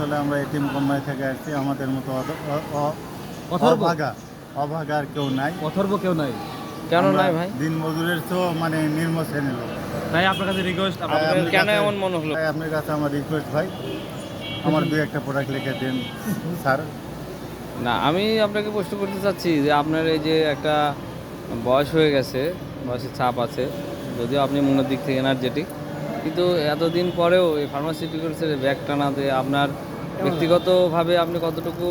আসলে আমরা ATM company থেকে আসছি আমাদের মতো অথর্ব? অভাগা অভাগা আর কেউ নাই। অথর্ব কেউ নাই। কেন নাই ভাই? দিন মজুরের তো মানে নিম্ন শ্রেণির লোক। তাই আপনার কাছে রিকোয়েস্ট আপনার কেন এমন মনে হলো? তাই আপনার কাছে আমার রিকোয়েস্ট ভাই। আমার দুই একটা প্রোডাক্ট লিখে দিন স্যার। না আমি আপনাকে প্রশ্ন করতে চাচ্ছি যে আপনার এই যে একটা বয়স হয়ে গেছে বয়সের ছাপ আছে যদিও আপনি মনের দিক থেকে এনার্জেটিক কিন্তু এতদিন পরেও এই ফার্মাসিউটিক্যালসের ব্যাগ টানাতে আপনার ব্যক্তিগতভাবে আপনি কতটুকু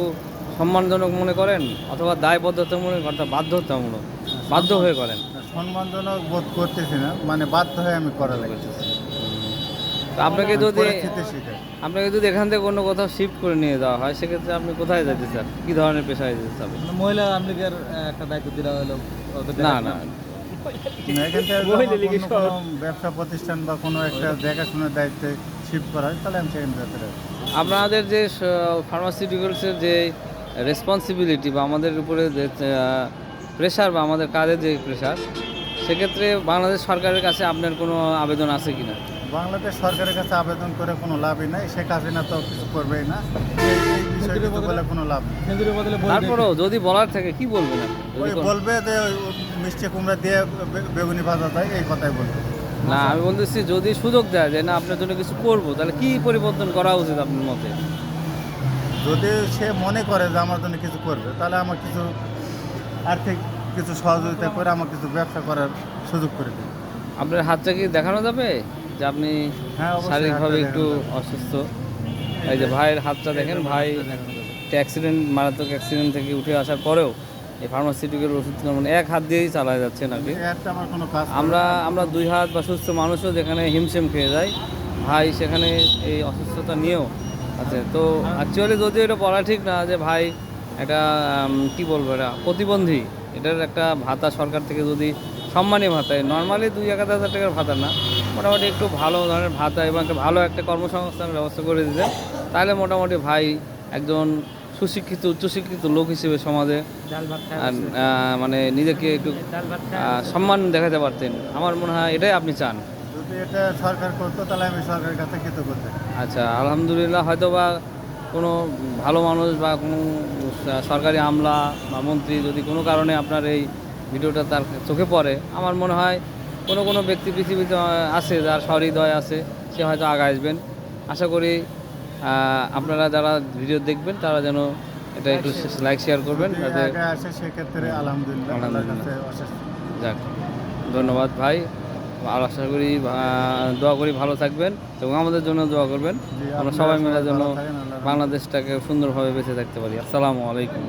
সম্মানজনক মনে করেন অথবা দায়বদ্ধতা মনে করেন অর্থাৎ বাধ্যতামূলক? বাধ্য হয়ে করেন? সম্মানজনক বোধ করতেছি না মানে বাধ্য হয়ে আমি করা লাগছে তো আপনাকে যদি আপনাকে যদি এখান থেকে অন্য কোথাও শিফট করে নিয়ে যাওয়া হয় সেক্ষেত্রে আপনি কোথায় যেতে চান কী ধরনের পেশায় যেতে চান মহিলা আমলিগের একটা দায়িত্ব দিলা হলো। না। না। না, কোনো ব্যবসা প্রতিষ্ঠান বা কোনো একটা দেখাশোনার দায়িত্বে শিফট করা হয় তাহলে আমি সেখানে যেতে আপনাদের যে ফার্মাসিউটিক্যালসের যে রেসপন্সিবিলিটি বা আমাদের উপরে যে প্রেশার বা আমাদের কাজের যে প্রেশার সেক্ষেত্রে বাংলাদেশ সরকারের কাছে আপনার কোনো আবেদন আছে কি না বাংলাদেশ সরকারের কাছে আবেদন করে কোনো লাভই নাই শেখ হাসিনা তো কিছু করবেই না। এই- এই বলে কোনো লাভ নেই। বদলে বই তারপরেও যদি বলার থাকে কি বলবেন আপনি? যদি কোনো- বলবে যে ওই মিষ্টি কুমড়া দিয়ে বে- বেগুনি ভাজা যায় এই কথাই বলবে। না আমি বলতেছি যদি সুযোগ দেয় যে না আপনার জন্য কিছু করব তাহলে কি পরিবর্তন করা উচিত আপনার মতে? যদি সে মনে করে যে আমার জন্য কিছু করবে তাহলে আমার কিছু আর্থিক কিছু সহযোগিতা করে আমার কিছু ব্যবসা করার সুযোগ করে দেবে। আপনার হাতটা কি দেখানো যাবে? যে আপনি হ্যাঁ অবশ্যই শারীরিকভাবে হাতটা একটু দেখানো অসুস্থ। এই যে ভাইয়ের হাতটা দেখেন ভাই একটা অ্যাক্সিডেন্ট মারাত্মক অ্যাক্সিডেন্ট থেকে উঠে আসার পরেও এই ফার্মাসিউটিক্যাল ওষুধ মানে এক হাত দিয়েই চালায় যাচ্ছে আর কি এই একটা আমার আমরা দুই হাত বা সুস্থ মানুষও যেখানে হিমশিম খেয়ে যাই ভাই সেখানে এই অসুস্থতা নিয়েও আছে। তো অ্যাকচুয়ালি যদিও এটা বলা ঠিক না যে ভাই একটা উম, কি বলব এটা প্রতিবন্ধী এটার একটা ভাতা সরকার থেকে যদি সম্মানী ভাতায় নর্মালি দুই এক হাজার টাকার ভাতা না মোটামুটি একটু ভালো ধরনের ভাতা এবং একটা ভালো একটা কর্মসংস্থানের ব্যবস্থা করে দিতে তাহলে মোটামুটি ভাই একজন সুশিক্ষিত উচ্চশিক্ষিত লোক হিসেবে সমাজে মানে নিজেকে একটু আহ, সম্মান দেখাতে পারতেন। আমার মনে হয় এটাই আপনি চান। যদি এটা সরকার করতো তাহলে আমি সরকারের কাছে কৃতজ্ঞ আচ্ছা আলহামদুলিল্লাহ হয়তো বা কোনো ভালো মানুষ বা কোনো সরকারি আমলা বা মন্ত্রী যদি কোনো কারণে আপনার এই ভিডিওটা তার চোখে পড়ে আমার মনে হয় কোনো কোনো ব্যক্তি পৃথিবীতে আছে যার সহৃদয় আছে সে হয়তো আগে আসবেন। আশা করি আপনারা যারা ভিডিও দেখবেন তারা যেন এটা একটু লাইক শেয়ার করবেন যাতে সেক্ষেত্রে আলহামদুলিল্লাহ যাক ধন্যবাদ ভাই। আর আশা করি দোয়া করি ভালো থাকবেন এবং আমাদের জন্য দোয়া করবেন। আমরা সবাই মিলে যেন বাংলাদেশটাকে সুন্দরভাবে বেঁচে থাকতে পারি। আসসালামু আলাইকুম।